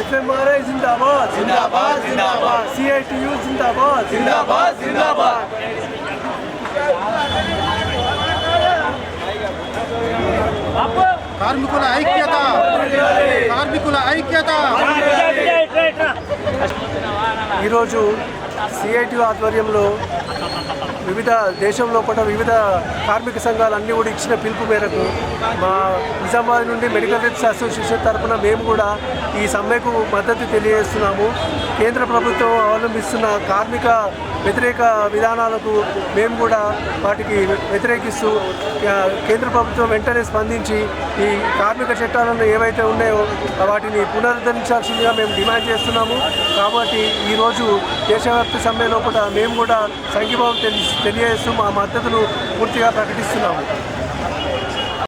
FMRI जिंदाबाद जिंदाबाद, जिंदाबाद। सीआईटीयू जिंदाबाद जिंदाबाद, जिंदाबाद। కార్మికుల ఐక్యత కార్మికుల ఈరోజు సిఐటి ఆధ్వర్యంలో వివిధ దేశంలో కూడా వివిధ కార్మిక సంఘాలు అన్నీ కూడా ఇచ్చిన పిలుపు మేరకు మా నిజామాబాద్ నుండి మెడికల్ రిప్స్ అసోసియేషన్ తరఫున మేము కూడా ఈ సమ్మెకు మద్దతు తెలియజేస్తున్నాము. కేంద్ర ప్రభుత్వం అవలంబిస్తున్న కార్మిక వ్యతిరేక విధానాలకు మేము కూడా వాటికి వ్యతిరేకిస్తూ కేంద్ర ప్రభుత్వం వెంటనే స్పందించి ఈ కార్మిక చట్టాలను ఏవైతే ఉన్నాయో వాటిని పునరుద్ధరించాల్సిందిగా మేము డిమాండ్ చేస్తున్నాము. కాబట్టి ఈరోజు దేశవ్యాప్త సమ్మెలో కూడా మేము కూడా సంఘీభావం తెలియజేస్తూ మా మద్దతును పూర్తిగా ప్రకటిస్తున్నాము.